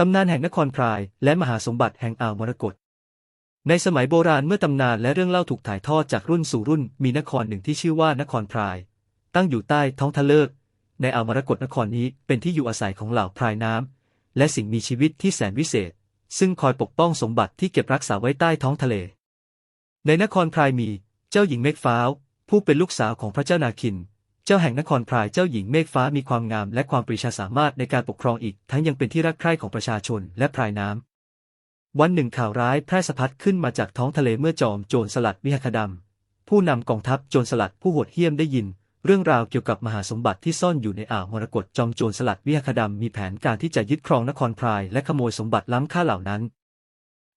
ตำนานแห่งนครพรายและมหาสมบัติแห่งอ่าวมรกตในสมัยโบราณเมื่อตำนานและเรื่องเล่าถูกถ่ายทอดจากรุ่นสู่รุ่น มีนครหนึ่งที่ชื่อว่านครพราย ตั้งอยู่ใต้ท้องทะเลกในอ่าวมรกตนครนี้เป็นที่อยู่อาศัยของเหล่าพรายน้ำและสิ่งมีชีวิตที่แสนวิเศษ ซึ่งคอยปกป้องสมบัติที่เก็บรักษาไว้ใต้ท้องทะเล ในนครพรายมี เจ้าหญิงเมฆฟ้าว ผู้เป็นลูกสาวของพระเจ้านาคิน เจ้าแห่งนครพรายเจ้าหญิงเมฆฟ้ามีความงามและความปรีชาสามารถในการปกครองอีก ทั้งยังเป็นที่รักใคร่ของประชาชนและพรายน้ำ วันหนึ่งข่าวร้ายแพร่สะพัดขึ้นมาจากท้องทะเลเมื่อจอมโจรสลัดวิหคดำผู้นำกองทัพโจรสลัดผู้โหดเหี้ยมได้ยิน เรื่องราวเกี่ยวกับมหาสมบัติที่ซ่อนอยู่ในอ่าวมรกตจอมโจรสลัดวิหคดำมีแผนการที่จะยึดครองนครพรายและขโมยสมบัติล้ำค่าเหล่านั้น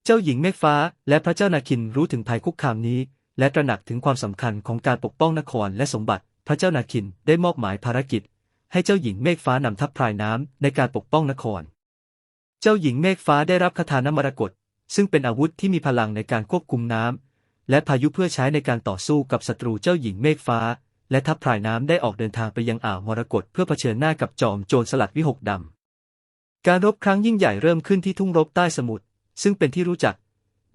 เจ้าหญิงเมฆฟ้าและพระเจ้านาคินรู้ถึงภัยคุกคามนี้และตระหนักถึงความสำคัญของการปกป้องนครและสมบัติ พระเจ้านาคินได้มอบหมายภารกิจ ให้เจ้าหญิงเมฆฟ้านำทัพพรายน้ำในการปกป้องนคร เจ้าหญิงเมฆฟ้าได้รับคาถานมรกตซึ่งเป็นอาวุธที่มีพลังในการควบคุมน้ำและพายุเพื่อใช้ในการต่อสู้กับศัตรูเจ้าหญิงเมฆฟ้า และทัพพรายน้ำได้ออกเดินทางไปยังอ่าวมรกตเพื่อเผชิญหน้ากับจอมโจรสลัดวิหกดำการรบครั้งยิ่งใหญ่เริ่มขึ้นที่ทุ่งรบใต้สมุทรซึ่งเป็นที่รู้จัก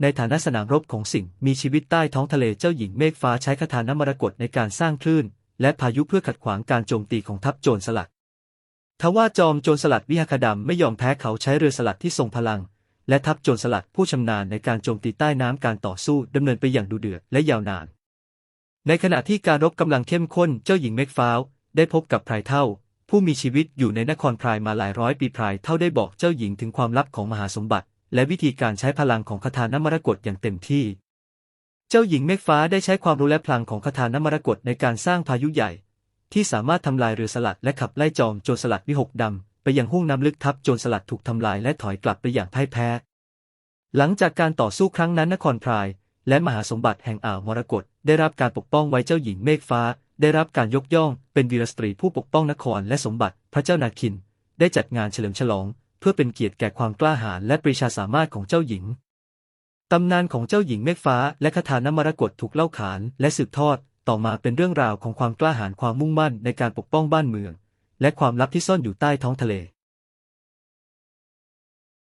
ในฐานะสนามรบของสิ่งมีชีวิตใต้ท้องทะเลเจ้าหญิงเมฆฟ้าใช้คาถานมรกตในการสร้างคลื่น และพายุเพื่อขัดขวางการโจมตีของทัพโจรสลัด ทว่าจอมโจรสลัดวิหคดำไม่ยอมแพ้เขาใช้เรือสลัดที่ทรงพลัง และทัพโจรสลัดผู้ชำนาญในการโจมตีใต้น้ำการต่อสู้ดำเนินไปอย่างดุเดือดและยาวนาน ในขณะที่การรบกำลังเข้มข้นเจ้าหญิงเมฆฟ้าวได้พบกับไพรเท่า ผู้มีชีวิตอยู่ในนครพรายมาหลายร้อยปีพรายเท่าได้บอกเจ้าหญิงถึงความลับของมหาสมบัติ และวิธีการใช้พลังของคาถานมรกตอย่างเต็มที่ เจ้าหญิงเมฆฟ้าได้ใช้ความรู้และพลังของคาถานมรกตในการสร้างพายุใหญ่ ที่สามารถทำลายเรือสลัดและขับไล่จอมโจรสลัดวิหกดำไปยังห้วงน้ำลึกทับโจรสลัดถูกทำลายและถอยกลับไปอย่างพ่ายแพ้ หลังจากการต่อสู้ครั้งนั้นนครพรายและมหาสมบัติแห่งอ่าวมรกตได้รับการปกป้องไว้เจ้าหญิงเมฆฟ้า ได้รับการยกย่อง เป็นวีรสตรีผู้ปกป้องนครและสมบัติพระเจ้านาคิน ได้จัดงานเฉลิมฉลอง เพื่อเป็นเกียรติแก่ความกล้าหาญและปรีชาสามารถของเจ้าหญิง ตำนานของเจ้าหญิงเมฆฟ้าและคาถานมรกตถูกเล่าขานและสืบทอด ต่อมาเป็นเรื่องราวของความกล้าหาญความมุ่งมั่นในการปกป้องบ้านเมือง และความลับที่ซ่อนอยู่ใต้ท้องทะเล